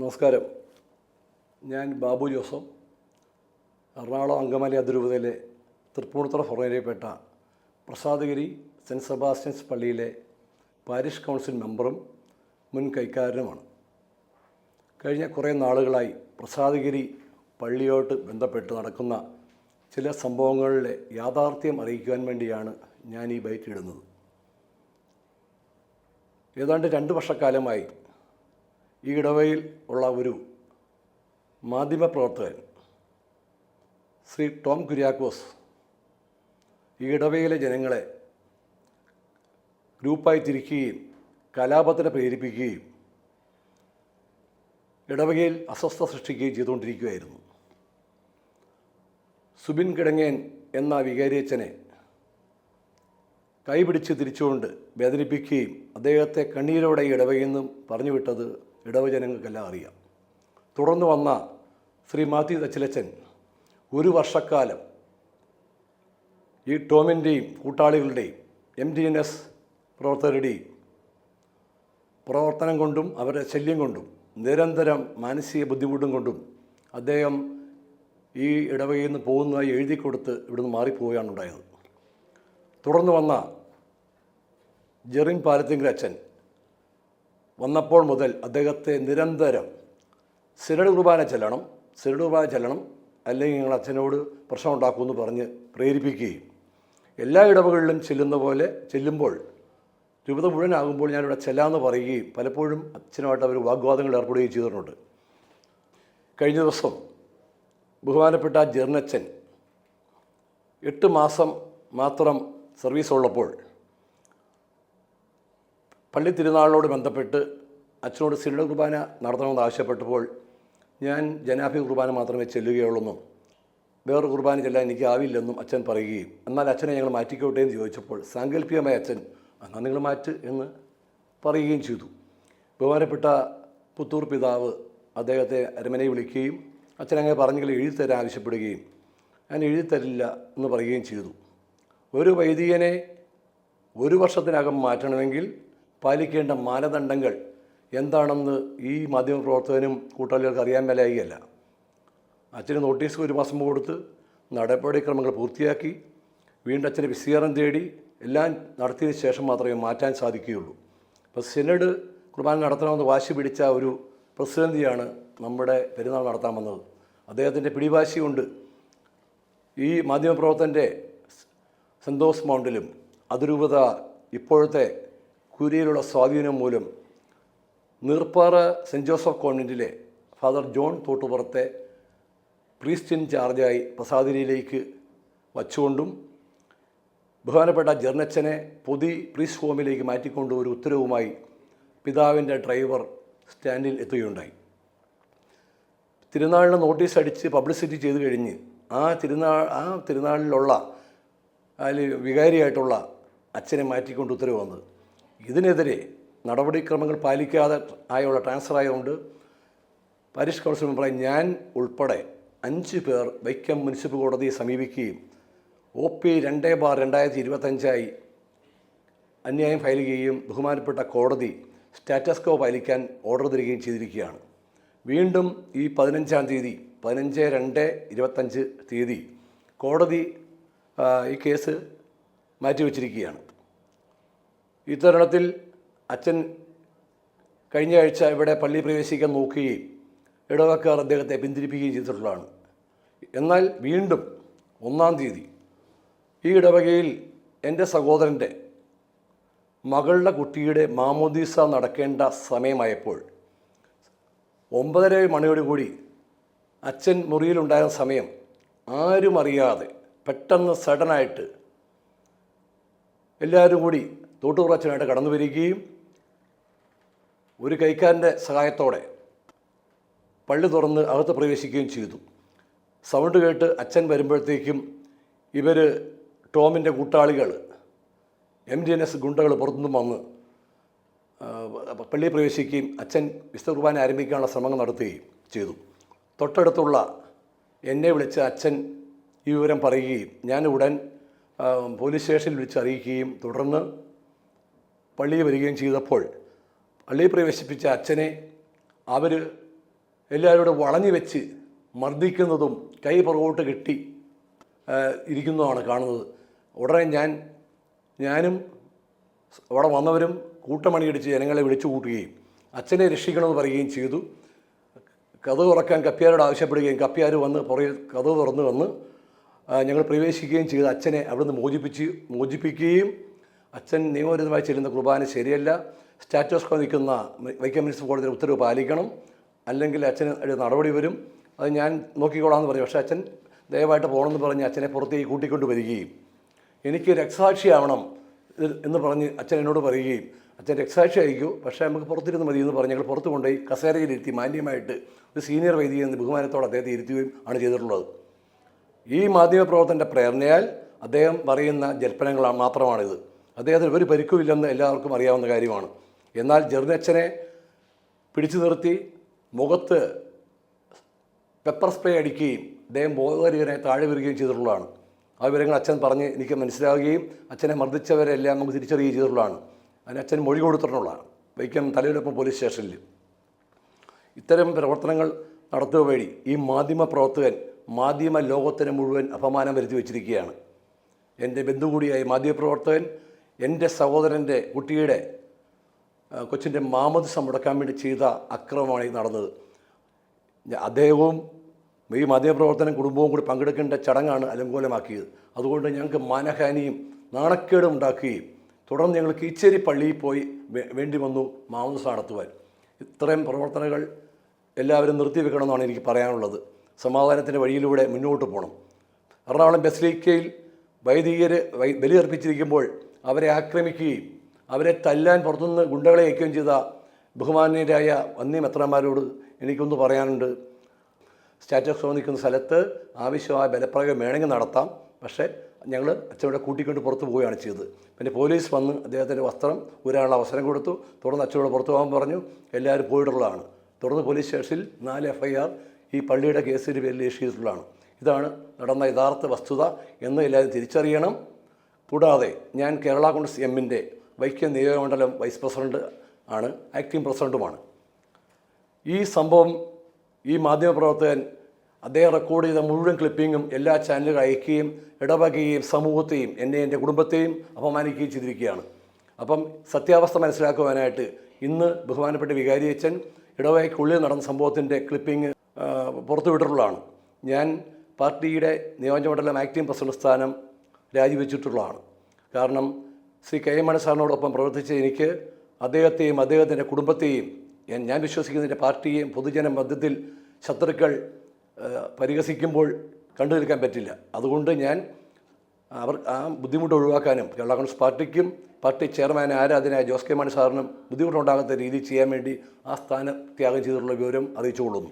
നമസ്കാരം. ഞാൻ ബാബു ജോസഫ് എറണാകുളം അങ്കമാലി അതിരൂപതയിലെ തൃപ്പൂണിത്തുറ ഫൊറേനയിൽപ്പെട്ട പ്രസാദഗിരി സെന്റ് സെബാസ്റ്റ്യൻസ് പള്ളിയിലെ പാരിഷ് കൗൺസിൽ മെമ്പറും മുൻ കൈക്കാരനുമാണ്. കഴിഞ്ഞ കുറേ നാളുകളായി പ്രസാദഗിരി പള്ളിയോട്ട് ബന്ധപ്പെട്ട് നടക്കുന്ന ചില സംഭവങ്ങളിലെ യാഥാർത്ഥ്യം അറിയിക്കുവാൻ വേണ്ടിയാണ് ഞാൻ ഈ ബൈറ്റ് ഇടുന്നത്. ഏതാണ്ട് രണ്ട് വർഷക്കാലമായി ഈ ഇടവയിൽ ഉള്ള ഒരു മാധ്യമപ്രവർത്തകൻ ശ്രീ ടോം കുര്യാക്കോസ് ഈ ഇടവയിലെ ജനങ്ങളെ ഗ്രൂപ്പായി തിരിക്കുകയും കലാപത്തിനെ പ്രേരിപ്പിക്കുകയും ഇടവകയിൽ അസ്വസ്ഥ സൃഷ്ടിക്കുകയും ചെയ്തുകൊണ്ടിരിക്കുകയായിരുന്നു. സുബിൻ കിടങ്ങേൻ എന്ന വികാരിയച്ഛനെ കൈപിടിച്ച് തിരിച്ചുകൊണ്ട് വേദനിപ്പിക്കുകയും അദ്ദേഹത്തെ കണ്ണീരോടെ ഇടവകയിൽ നിന്നും പറഞ്ഞു വിട്ടത് ഇടവജനങ്ങൾക്കെല്ലാം അറിയാം. തുടർന്ന് വന്ന ശ്രീ മാത്യു തച്ചിലച്ചൻ ഒരു വർഷക്കാലം ഈ ടോമിന്റെയും കൂട്ടാളികളുടെയും എം ഡി എൻ എസ് പ്രവർത്തകരുടെയും പ്രവർത്തനം കൊണ്ടും അവരുടെ ശല്യം കൊണ്ടും നിരന്തരം മാനസിക ബുദ്ധിമുട്ടും കൊണ്ടും അദ്ദേഹം ഈ ഇടവകയിൽ നിന്ന് പോകുന്നതായി എഴുതി കൊടുത്ത് ഇവിടുന്ന് മാറിപ്പോവുകയാണ് ഉണ്ടായത്. തുടർന്ന് വന്ന ജെറിൻ പാലത്തിങ്കൽ അച്ഛൻ വന്നപ്പോൾ മുതൽ അദ്ദേഹത്തെ നിരന്തരം സിരട് കുർബാന ചെല്ലണം സിരട് കുർബാന ചെല്ലണം അല്ലെങ്കിൽ നിങ്ങൾ അച്ഛനോട് പ്രശ്നം ഉണ്ടാക്കുമെന്ന് പറഞ്ഞ് പ്രേരിപ്പിക്കുകയും. എല്ലാ ഇടവകളിലും ചെല്ലുന്ന പോലെ ചെല്ലുമ്പോൾ രൂപത മുഴുവനാകുമ്പോൾ ഞാനിവിടെ ചെല്ലാമെന്ന് പറയുകയും പലപ്പോഴും അച്ഛനുമായിട്ട് അവർ വാഗ്വാദങ്ങൾ ഏർപ്പെടുകയും ചെയ്തിട്ടുണ്ട്. കഴിഞ്ഞ ദിവസം ബഹുമാനപ്പെട്ട ജെറിനച്ഛൻ എട്ട് മാസം മാത്രം സർവീസ് ഉള്ളപ്പോൾ പള്ളി തിരുനാളിനോട് ബന്ധപ്പെട്ട് അച്ഛനോട് സിരിഡ കുർബാന നടത്തണമെന്ന് ആവശ്യപ്പെട്ടപ്പോൾ ഞാൻ ജനാഭി കുർബാന മാത്രമേ ചെല്ലുകയുള്ളെന്നും വേറൊരു കുർബാന ചെല്ലാൻ എനിക്ക് ആവില്ലെന്നും അച്ഛൻ പറയുകയും എന്നാൽ അച്ഛനെ ഞങ്ങൾ മാറ്റിക്കോട്ടെ എന്ന് ചോദിച്ചപ്പോൾ സാങ്കല്പികമായ അച്ഛൻ എന്നാൽ നിങ്ങൾ മാറ്റ് എന്ന് പറയുകയും ചെയ്തു. ബഹുമാനപ്പെട്ട പുത്തൂർ പിതാവ് അദ്ദേഹത്തെ അരമനെ വിളിക്കുകയും അച്ഛൻ അങ്ങനെ പറഞ്ഞെങ്കിൽ എഴുതിത്തരാൻ തരാൻ ആവശ്യപ്പെടുകയും ഞാൻ എഴുതിത്തരില്ല എന്ന് പറയുകയും ചെയ്തു. ഒരു വൈദികനെ ഒരു വർഷത്തിനകം മാറ്റണമെങ്കിൽ പാലിക്കേണ്ട മാനദണ്ഡങ്ങൾ എന്താണെന്ന് ഈ മാധ്യമപ്രവർത്തകനും കൂട്ടാളികൾക്ക് അറിയാൻ മേലായികയല്ല. അച്ഛന് നോട്ടീസ് ഒരു മാസം കൊടുത്ത് നടപടിക്രമങ്ങൾ പൂർത്തിയാക്കി വീണ്ടും അച്ഛന്റെ വിശദീകരണം തേടി എല്ലാം നടത്തിയതിന് ശേഷം മാത്രമേ മാറ്റാൻ സാധിക്കുകയുള്ളൂ. അപ്പോൾ സിനഡ് കുർബാന നടത്തണമെന്ന് വാശി പിടിച്ച ഒരു പ്രസിഡന്റിയാണ് നമ്മുടെ പെരുന്നാൾ നടത്താൻ വന്നത്. അദ്ദേഹത്തിന്റെ പിടിവാശി കൊണ്ട് ഈ മാധ്യമപ്രവർത്തന്റെ സന്തോഷ് മൗണ്ടിലും അതിരൂപത ഇപ്പോഴത്തെ കുരിയിലുള്ള സ്വാധീനം മൂലം നീർപ്പാറ സെന്റ് ജോസഫ് കോൺവെന്റിലെ ഫാദർ ജോൺ തോട്ടുപുറത്തെ പ്രീസ്റ്റ് ഇൻ ചാർജായി പ്രസാദിനിയിലേക്ക് വച്ചുകൊണ്ടും ബഹുമാനപ്പെട്ട ജർണച്ചനെ പുതി പ്രീസ്റ്റ് ഹോമിലേക്ക് മാറ്റിക്കൊണ്ട് ഒരു ഉത്തരവുമായി പിതാവിന്റെ ഡ്രൈവർ സ്റ്റാൻഡിൽ എത്തുകയുണ്ടായി. തിരുനാളിന് നോട്ടീസ് അടിച്ച് പബ്ലിസിറ്റി ചെയ്ത് കഴിഞ്ഞ് ആ തിരുനാൾ ആ തിരുനാളിലുള്ള അതിൽ വികാരിയായിട്ടുള്ള അച്ഛനെ മാറ്റിക്കൊണ്ട് ഉത്തരവ് വന്നത്. ഇതിനെതിരെ നടപടിക്രമങ്ങൾ പാലിക്കാതെ ആയുള്ള ട്രാൻസ്ഫർ ആയതുകൊണ്ട് പാരിഷ് കൗൺസിൽ മെമ്പറായി ഞാൻ ഉൾപ്പെടെ അഞ്ച് പേർ വൈക്കം മുനിസിപ്പൽ കോടതിയെ സമീപിക്കുകയും ഒ പി രണ്ട് ബാർ രണ്ടായിരത്തി ഇരുപത്തഞ്ചായി അന്യായം ഫയൽ ചെയ്യുകയും ബഹുമാനപ്പെട്ട കോടതി സ്റ്റാറ്റസ് കോ പാലിക്കാൻ ഓർഡർ തരികയും ചെയ്തിരിക്കുകയാണ്. വീണ്ടും ഈ പതിനഞ്ചാം തീയതി പതിനഞ്ച് രണ്ട് ഇരുപത്തഞ്ച് തീയതി കോടതി ഈ കേസ് മാറ്റിവെച്ചിരിക്കുകയാണ്. ഈ തരുണത്തിൽ അച്ഛൻ കഴിഞ്ഞ ആഴ്ച ഇവിടെ പള്ളി പ്രവേശിക്കാൻ നോക്കുകയും ഇടവക്കാർ അദ്ദേഹത്തെ പിന്തിരിപ്പിക്കുകയും ചെയ്തിട്ടുള്ളതാണ്. എന്നാൽ വീണ്ടും ഒന്നാം തീയതി ഈ ഇടവകയിൽ എന്റെ സഹോദരന്റെ മകളുടെ കുട്ടിയുടെ മാമോദീസ നടക്കേണ്ട സമയമായപ്പോൾ ഒമ്പതര മണിയോടുകൂടി അച്ഛൻ മുറിയിലുണ്ടായിരുന്ന സമയം ആരും അറിയാതെ പെട്ടെന്ന് സഡനായിട്ട് എല്ലാവരും കൂടി തോട്ടുപുറച്ചനായിട്ട് കടന്നു വരികയും ഒരു കൈക്കാരന്റെ സഹായത്തോടെ പള്ളി തുറന്ന് അകത്ത് പ്രവേശിക്കുകയും ചെയ്തു. സൗണ്ട് കേട്ട് അച്ഛൻ വരുമ്പോഴത്തേക്കും ഇവർ ടോമിന്റെ കൂട്ടാളികൾ എം ഡി എൻ എസ് ഗുണ്ടകൾ പുറത്തുനിന്നും വന്ന് പള്ളിയിൽ പ്രവേശിക്കുകയും അച്ഛൻ വിശുദ്ധ കുർബാന ആരംഭിക്കാനുള്ള ശ്രമങ്ങൾ നടത്തുകയും ചെയ്തു. തൊട്ടടുത്തുള്ള എന്നെ വിളിച്ച് അച്ഛൻ ഈ വിവരം പറയുകയും ഞാൻ ഉടൻ പോലീസ് സ്റ്റേഷനിൽ വിളിച്ച് അറിയിക്കുകയും തുടർന്ന് പള്ളിയിൽ വരികയും ചെയ്തപ്പോൾ പള്ളിയിൽ പ്രവേശിപ്പിച്ച അച്ഛനെ അവർ എല്ലാവരോടും വളഞ്ഞു വെച്ച് മർദ്ദിക്കുന്നതും കൈ പുറകോട്ട് കെട്ടി ഇരിക്കുന്നതാണ് കാണുന്നത്. ഉടനെ ഞാൻ ഞാനും അവിടെ വന്നവരും കൂട്ടമണിയടിച്ച് ജനങ്ങളെ വിളിച്ചു കൂട്ടുകയും അച്ഛനെ രക്ഷിക്കണമെന്ന് പറയുകയും ചെയ്തു. കഥ തുറക്കാൻ കപ്പ്യാരോട് ആവശ്യപ്പെടുകയും കപ്പ്യാർ വന്ന് പുറകിൽ കഥ തുറന്ന് വന്ന് ഞങ്ങൾ പ്രവേശിക്കുകയും ചെയ്ത് അച്ഛനെ അവിടുന്ന് മോചിപ്പിച്ച് മോചിപ്പിക്കുകയും അച്ഛൻ നിയമവിരുദ്ധമായി ചെല്ലുന്ന കുർബാന ശരിയല്ല. സ്റ്റാറ്റസ് കോ നിൽക്കുന്ന വൈക്കം മുനിസിപ്പൽ കോടതിയുടെ ഉത്തരവ് പാലിക്കണം. അല്ലെങ്കിൽ അച്ഛന് ഒരു നടപടി വരും. അത് ഞാൻ നോക്കിക്കോളാമെന്ന് പറയും പക്ഷേ അച്ഛൻ ദയവായിട്ട് പോകണമെന്ന് പറഞ്ഞ് അച്ഛനെ പുറത്തേക്ക് കൂട്ടിക്കൊണ്ട് വരികയും. എനിക്ക് രക്തസാക്ഷിയാവണം എന്ന് പറഞ്ഞ് അച്ഛൻ എന്നോട് പറയുകയും. അച്ഛൻ രക്തസാക്ഷി അയക്കൂ പക്ഷേ നമുക്ക് പുറത്തിരുന്ന് മതി എന്ന് പറഞ്ഞ് ഞങ്ങൾ പുറത്ത് കൊണ്ടുപോയി കസേരയിലിരുത്തി മാന്യമായിട്ട് ഒരു സീനിയർ വൈദികൻ എന്ന ബഹുമാനത്തോടെ അദ്ദേഹത്തെ ഇരുത്തുകയും ആണ് ചെയ്തിട്ടുള്ളത്. ഈ മാധ്യമപ്രവർത്തന്റെ പ്രേരണയാൽ അദ്ദേഹം പറയുന്ന ജൽപ്പനങ്ങളാണ് മാത്രമാണിത്. അദ്ദേഹത്തിന് ഒരു പരിക്കുമില്ലെന്ന് എല്ലാവർക്കും അറിയാവുന്ന കാര്യമാണ്. എന്നാൽ ജെർനച്ചനെ പിടിച്ചു നിർത്തി മുഖത്ത് പെപ്പർ സ്പ്രേ അടിക്കുകയും അദ്ദേഹം ബോധകരികനെ താഴെ വരികയും ചെയ്തിട്ടുള്ളതാണ്. ആ വിവരങ്ങൾ അച്ഛൻ പറഞ്ഞ് എനിക്ക് മനസ്സിലാവുകയും അച്ഛനെ മർദ്ദിച്ചവരെല്ലാം നമുക്ക് തിരിച്ചറിയുകയും ചെയ്തിട്ടുള്ളതാണ്. അതിന് അച്ഛൻ മൊഴി കൊടുത്തിട്ടുള്ളതാണ്. വൈക്കം തലയിലൊപ്പം പോലീസ് സ്റ്റേഷനിൽ. ഇത്തരം പ്രവർത്തനങ്ങൾ നടത്തുക വഴി ഈ മാധ്യമ പ്രവർത്തകൻ മാധ്യമ ലോകത്തിന് മുഴുവൻ അപമാനം വരുത്തി വച്ചിരിക്കുകയാണ്. എന്റെ ബന്ധു കൂടിയായ മാധ്യമപ്രവർത്തകൻ എന്റെ സഹോദരന്റെ കുട്ടിയുടെ കൊച്ചിന്റെ മാമദിസം മുടക്കാൻ വേണ്ടി ചെയ്ത അക്രമമാണ് ഈ നടന്നത്. അദ്ദേഹവും ഈ മാധ്യമപ്രവർത്തനം കുടുംബവും കൂടി പങ്കെടുക്കേണ്ട ചടങ്ങാണ് അലങ്കോലമാക്കിയത്. അതുകൊണ്ട് ഞങ്ങൾക്ക് മാനഹാനിയും നാണക്കേടും ഉണ്ടാക്കുകയും തുടർന്ന് ഞങ്ങൾ കീച്ചേരി പള്ളിയിൽ പോയി വേണ്ടി വന്നു മാമദിസം നടത്തുവാൻ. ഇത്രയും പ്രവർത്തനങ്ങൾ എല്ലാവരും നിർത്തിവെക്കണമെന്നാണ് എനിക്ക് പറയാനുള്ളത്. സമാധാനത്തിന്റെ വഴിയിലൂടെ മുന്നോട്ട് പോകണം. എറണാകുളം ബസ്ലീക്കയിൽ വൈദികർ ബലിയർപ്പിച്ചിരിക്കുമ്പോൾ അവരെ ആക്രമിക്കുകയും അവരെ തല്ലാൻ പുറത്തുനിന്ന് ഗുണ്ടകളെ അയക്കുകയും ചെയ്ത ബഹുമാനീയരായ വന്നി മെത്രന്മാരോട് എനിക്കൊന്ന് പറയാനുണ്ട്. സ്റ്റാറ്റസ് ഓഫ് നിൽക്കുന്ന സ്ഥലത്ത് ആവശ്യമായ ബലപ്രയോഗം വേണമെങ്കിൽ നടത്താം. പക്ഷേ ഞങ്ങൾ അച്ഛനോടെ കൂട്ടിക്കൊണ്ട് പുറത്തു പോവുകയാണ് ചെയ്തത്. പിന്നെ പോലീസ് വന്ന് അദ്ദേഹത്തിന്റെ വസ്ത്രം ഊരാനുള്ള അവസരം കൊടുത്തു. തുടർന്ന് അച്ഛനോട് പുറത്തു പോകാൻ പറഞ്ഞു. എല്ലാവരും പോയിട്ടുള്ളതാണ്. തുടർന്ന് പോലീസ് സ്റ്റേഷനിൽ നാല് എഫ് ഐ ആർ ഈ പള്ളിയുടെ കേസിന്റെ പേരിൽ രജിസ്റ്റർ ചെയ്തിട്ടുള്ളതാണ്. ഇതാണ് നടന്ന യഥാർത്ഥ വസ്തുത എന്ന് എല്ലാവരും തിരിച്ചറിയണം. കൂടാതെ ഞാൻ കേരള കോൺഗ്രസ് എമ്മിന്റെ വൈക്കം നിയോജകമണ്ഡലം വൈസ് പ്രസിഡന്റ് ആണ് ആക്ടിംഗ് പ്രസിഡന്റുമാണ് ഈ സംഭവം ഈ മാധ്യമപ്രവർത്തകൻ അദ്ദേഹം റെക്കോർഡ് ചെയ്ത മുഴുവൻ ക്ലിപ്പിങ്ങും എല്ലാ ചാനലുകൾ അയക്കുകയും ഇടവകയെയും സമൂഹത്തെയും എന്നെ എന്റെ കുടുംബത്തെയും അപമാനിക്കുകയും ചെയ്തിരിക്കുകയാണ്. അപ്പം സത്യാവസ്ഥ മനസ്സിലാക്കുവാനായിട്ട് ഇന്ന് ബഹുമാനപ്പെട്ട വികാരിയച്ഛൻ ഇടവകയ്ക്കുള്ളിൽ നടന്ന സംഭവത്തിന്റെ ക്ലിപ്പിംഗ് പുറത്തുവിട്ടിട്ടുള്ളതാണ്. ഞാൻ പാർട്ടിയുടെ നിയോജകമണ്ഡലം ആക്ടിംഗ് പ്രസിഡന്റ് സ്ഥാനം രാജിവെച്ചിട്ടുള്ളതാണ്. കാരണം ശ്രീ കെ എം മണി സാറിനോടൊപ്പം പ്രവർത്തിച്ച എനിക്ക് അദ്ദേഹത്തെയും അദ്ദേഹത്തിന്റെ കുടുംബത്തെയും ഞാൻ വിശ്വസിക്കുന്നതിന്റെ പാർട്ടിയെയും പൊതുജന മധ്യത്തിൽ ശത്രുക്കൾ പരിഹസിക്കുമ്പോൾ കണ്ടു നിൽക്കാൻ പറ്റില്ല. അതുകൊണ്ട് ഞാൻ അവർ ആ ബുദ്ധിമുട്ട് ഒഴിവാക്കാനും കേരള കോൺഗ്രസ് പാർട്ടിക്കും പാർട്ടി ചെയർമാൻ ആരാധനായ ജോസ് കെ മണി സാറിനും ബുദ്ധിമുട്ടുണ്ടാകാത്ത രീതിയിൽ ചെയ്യാൻ വേണ്ടി ആ സ്ഥാനം ത്യാഗം ചെയ്തിട്ടുള്ള വിവരം അറിയിച്ചുകൊള്ളുന്നു.